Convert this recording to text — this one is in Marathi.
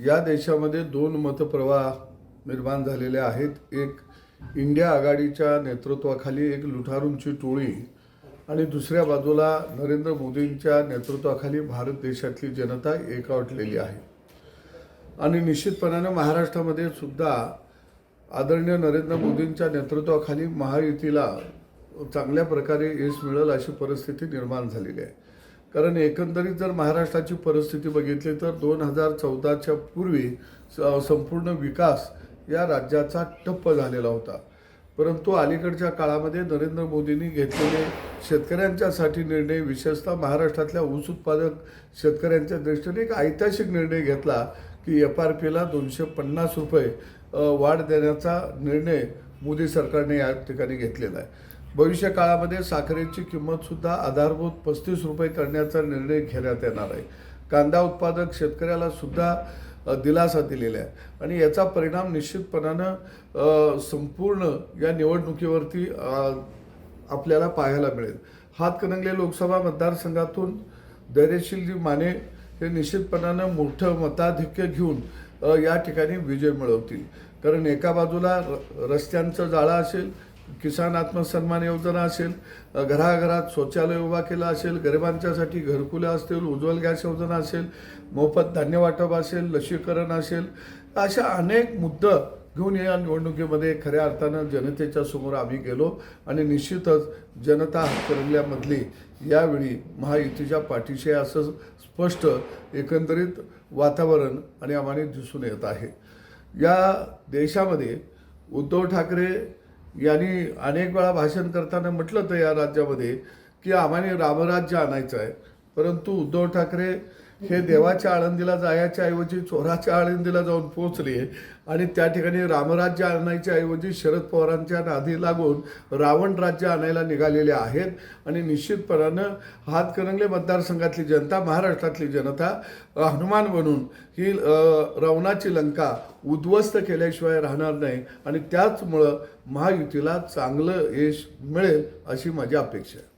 या देशामध्ये दोन मतप्रवाह निर्माण झालेले आहेत. एक इंडिया आघाडीच्या नेतृत्वाखाली एक लुठारूंची टोळी आणि दुसऱ्या बाजूला नरेंद्र मोदींच्या नेतृत्वाखाली भारत देशातली जनता एकावटलेली आहे. आणि निश्चितपणानं महाराष्ट्रामध्ये सुद्धा आदरणीय नरेंद्र मोदींच्या नेतृत्वाखाली महायुतीला चांगल्या प्रकारे यश मिळेल अशी परिस्थिती निर्माण झालेली आहे. कारण एकंदरीत जर महाराष्ट्राची परिस्थिती बघितली तर दोन हजार चौदाच्या पूर्वी स- संपूर्ण विकास या राज्याचा ठप्प झालेला होता. परंतु अलीकडच्या काळामध्ये नरेंद्र मोदींनी घेतलेले शेतकऱ्यांच्यासाठी निर्णय विशेषतः महाराष्ट्रातल्या ऊस उत्पादक शेतकऱ्यांच्या दृष्टीने एक ऐतिहासिक निर्णय घेतला की एफ आर पीला दोनशे पन्नास रुपये वाढ देण्याचा निर्णय मोदी सरकारने या ठिकाणी घेतलेला आहे. भविष्य काळामध्ये साखरेची किंमतसुद्धा आधारभूत पस्तीस रुपये करण्याचा निर्णय घेण्यात येणार आहे. कांदा उत्पादक शेतकऱ्याला सुद्धा दिलासा दिलेला आहे. आणि याचा परिणाम निश्चितपणानं संपूर्ण या निवडणुकीवरती आपल्याला पाहायला मिळेल. हातकणंगले लोकसभा मतदारसंघातून धैर्यशीलजी माने हे निश्चितपणानं मोठं मताधिक्य घेऊन या ठिकाणी विजय मिळवतील. कारण एका बाजूला र- रस्त्यांचं जाळं असेल किसान आत्मसन्मान योजना असेल घराघरात शौचालय उभा केला असेल गरिबांच्यासाठी घरकुल्या असतील उज्ज्वल गॅस योजना असेल मोफत धान्य वाटप असेल लसीकरण असेल अशा अनेक मुद्दं घेऊन या निवडणुकीमध्ये खऱ्या अर्थानं जनतेच्या समोर आम्ही गेलो आणि निश्चितच जनता हातकणंगल्यामधली यावेळी महायुतीच्या पाठीशी असं स्पष्ट एकंदरीत वातावरण आणि आम्हाला दिसून येत आहे. या देशामध्ये उद्धव ठाकरे यांनी अनेक वेळा भाषण करताना म्हटलं तर या राज्यामध्ये की आम्हाला रामराज्य आणायचं आहे. परंतु उद्धव ठाकरे हे देवाच्या आळंदीला जायच्या ऐवजी चोराच्या आळंदीला जाऊन पोहोचले आणि त्या ठिकाणी रामराज्य आणायच्या ऐवजी शरद पवारांच्या नादी लागून रावण राज्य आणायला निघालेले आहेत. आणि निश्चितपणानं हातकणंगले मतदारसंघातली जनता महाराष्ट्रातली जनता हनुमान बनून ही रावणाची लंका उद्ध्वस्त केल्याशिवाय राहणार नाही. आणि त्याचमुळं महायुतीला चांगलं यश मिळेल अशी माझी अपेक्षा आहे.